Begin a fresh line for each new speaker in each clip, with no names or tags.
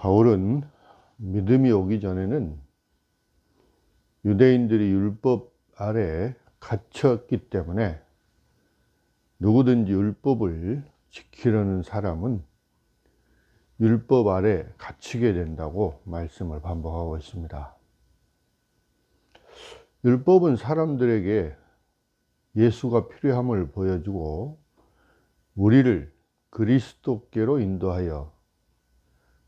바울은 믿음이 오기 전에는 유대인들이 율법 아래 갇혔기 때문에 누구든지 율법을 지키려는 사람은 율법 아래 갇히게 된다고 말씀을 반복하고 있습니다. 율법은 사람들에게 예수가 필요함을 보여주고 우리를 그리스도께로 인도하여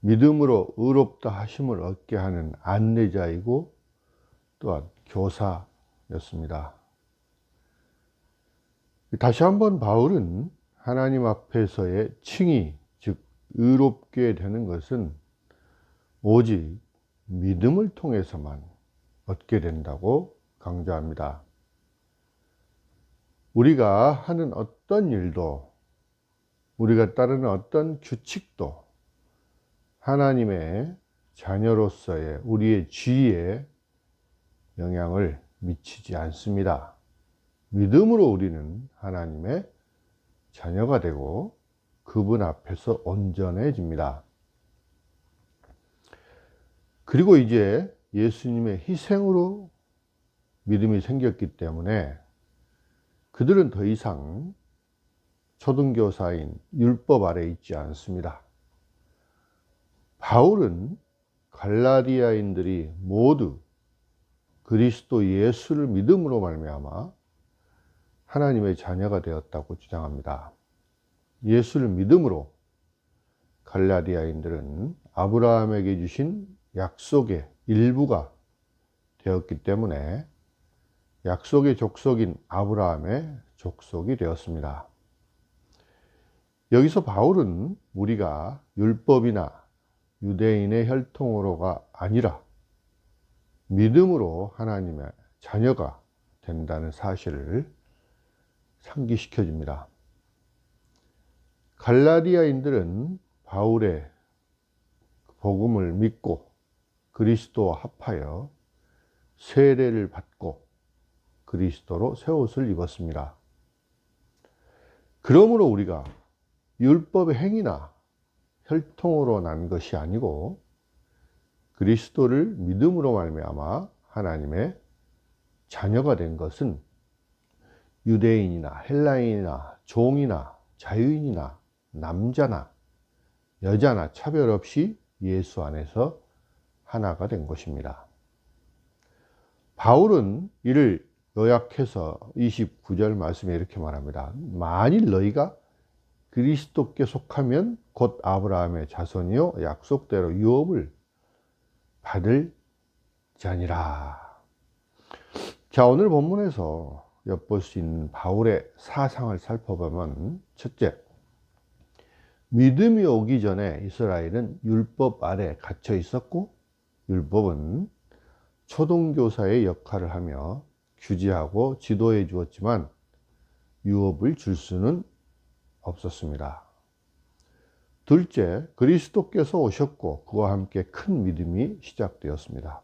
믿음으로 의롭다 하심을 얻게 하는 안내자이고 또한 교사였습니다. 다시 한번 바울은 하나님 앞에서의 칭의, 즉, 의롭게 되는 것은 오직 믿음을 통해서만 얻게 된다고 강조합니다. 우리가 하는 어떤 일도, 우리가 따르는 어떤 규칙도 하나님의 자녀로서의 우리의 지위에 영향을 미치지 않습니다. 믿음으로 우리는 하나님의 자녀가 되고 그분 앞에서 온전해집니다. 그리고 이제 예수님의 희생으로 믿음이 생겼기 때문에 그들은 더 이상 초등교사인 율법 아래 있지 않습니다. 바울은 갈라디아인들이 모두 그리스도 예수를 믿음으로 말미암아 하나님의 자녀가 되었다고 주장합니다. 예수를 믿음으로 갈라디아인들은 아브라함에게 주신 약속의 일부가 되었기 때문에 약속의 족속인 아브라함의 족속이 되었습니다. 여기서 바울은 우리가 율법이나 유대인의 혈통으로가 아니라 믿음으로 하나님의 자녀가 된다는 사실을 상기시켜 줍니다. 갈라디아인들은 바울의 복음을 믿고 그리스도와 합하여 세례를 받고 그리스도로 새 옷을 입었습니다. 그러므로 우리가 율법의 행위나 혈통으로 난 것이 아니고 그리스도를 믿음으로 말미암아 하나님의 자녀가 된 것은 유대인이나 헬라인이나 종이나 자유인이나 남자나 여자나 차별 없이 예수 안에서 하나가 된 것입니다. 바울은 이를 요약해서 29절 말씀에 이렇게 말합니다. 만일 너희가 그리스도께 속하면 곧 아브라함의 자손이요 약속대로 유업을 받을 자니라. 자, 오늘 본문에서 엿볼 수 있는 바울의 사상을 살펴보면 첫째, 믿음이 오기 전에 이스라엘은 율법 아래 갇혀 있었고 율법은 초등교사의 역할을 하며 규제하고 지도해 주었지만 유업을 줄 수는 없었습니다. 둘째, 그리스도께서 오셨고 그와 함께 큰 믿음이 시작되었습니다.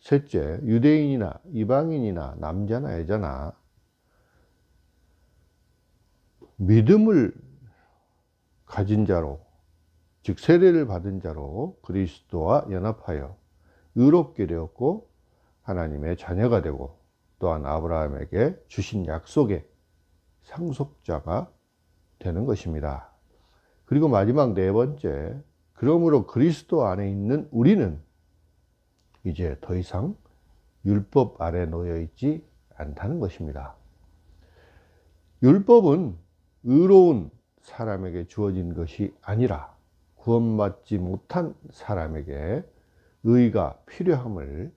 셋째, 유대인이나 이방인이나 남자나 여자나 믿음을 가진 자로, 즉 세례를 받은 자로 그리스도와 연합하여 의롭게 되었고 하나님의 자녀가 되고 또한 아브라함에게 주신 약속의 상속자가 되는 것입니다. 그리고 마지막 네 번째, 그러므로 그리스도 안에 있는 우리는 이제 더 이상 율법 아래 놓여 있지 않다는 것입니다. 율법은 의로운 사람에게 주어진 것이 아니라 구원받지 못한 사람에게 의가 필요함을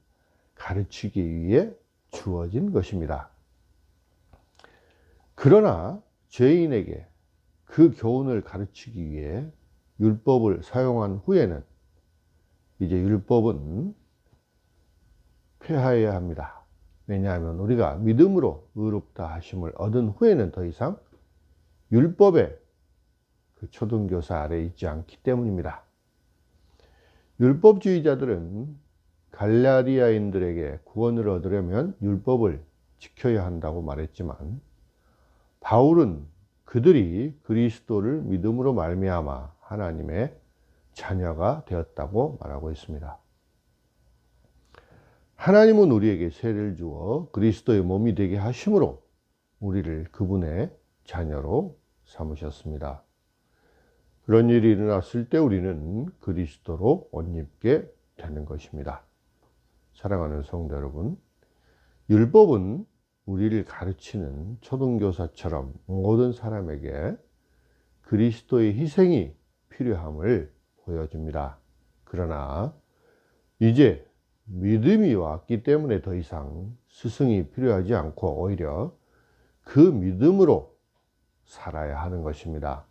가르치기 위해 주어진 것입니다. 그러나 죄인에게 그 교훈을 가르치기 위해 율법을 사용한 후에는 이제 율법은 폐하여야 합니다. 왜냐하면 우리가 믿음으로 의롭다 하심을 얻은 후에는 더 이상 율법의 그 초등교사 아래 있지 않기 때문입니다. 율법주의자들은 갈라디아인들에게 구원을 얻으려면 율법을 지켜야 한다고 말했지만 바울은 그들이 그리스도를 믿음으로 말미암아 하나님의 자녀가 되었다고 말하고 있습니다. 하나님은 우리에게 세를 주어 그리스도의 몸이 되게 하심으로 우리를 그분의 자녀로 삼으셨습니다. 그런 일이 일어났을 때 우리는 그리스도로 옷 입게 되는 것입니다. 사랑하는 성도 여러분, 율법은 우리를 가르치는 초등교사처럼 모든 사람에게 그리스도의 희생이 필요함을 보여줍니다. 그러나 이제 믿음이 왔기 때문에 더 이상 스승이 필요하지 않고 오히려 그 믿음으로 살아야 하는 것입니다.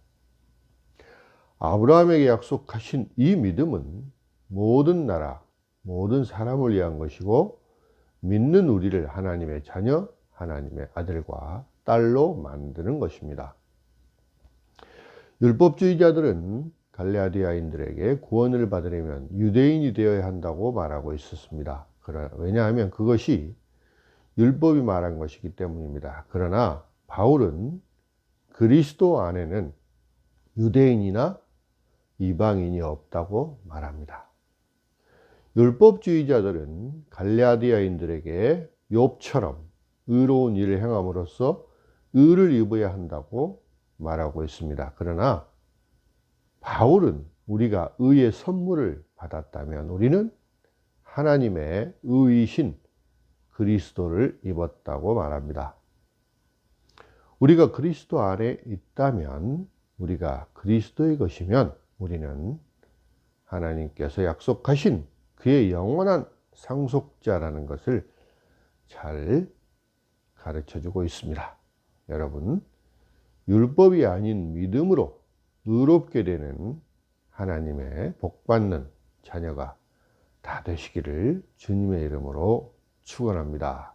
아브라함에게 약속하신 이 믿음은 모든 나라, 모든 사람을 위한 것이고 믿는 우리를 하나님의 자녀, 하나님의 아들과 딸로 만드는 것입니다. 율법주의자들은 갈레아디아인들에게 구원을 받으려면 유대인이 되어야 한다고 말하고 있었습니다. 왜냐하면 그것이 율법이 말한 것이기 때문입니다. 그러나 바울은 그리스도 안에는 유대인이나 이방인이 없다고 말합니다. 율법주의자들은 갈레아디아인들에게 욥처럼 의로운 일을 행함으로써 의를 입어야 한다고 말하고 있습니다. 그러나 바울은 우리가 의의 선물을 받았다면 우리는 하나님의 의이신 그리스도를 입었다고 말합니다. 우리가 그리스도 안에 있다면 우리가 그리스도의 것이면 우리는 하나님께서 약속하신 그의 영원한 상속자라는 것을 잘 가르쳐 주고 있습니다. 여러분, 율법이 아닌 믿음으로 의롭게 되는 하나님의 복받는 자녀가 다 되시기를 주님의 이름으로 축원합니다.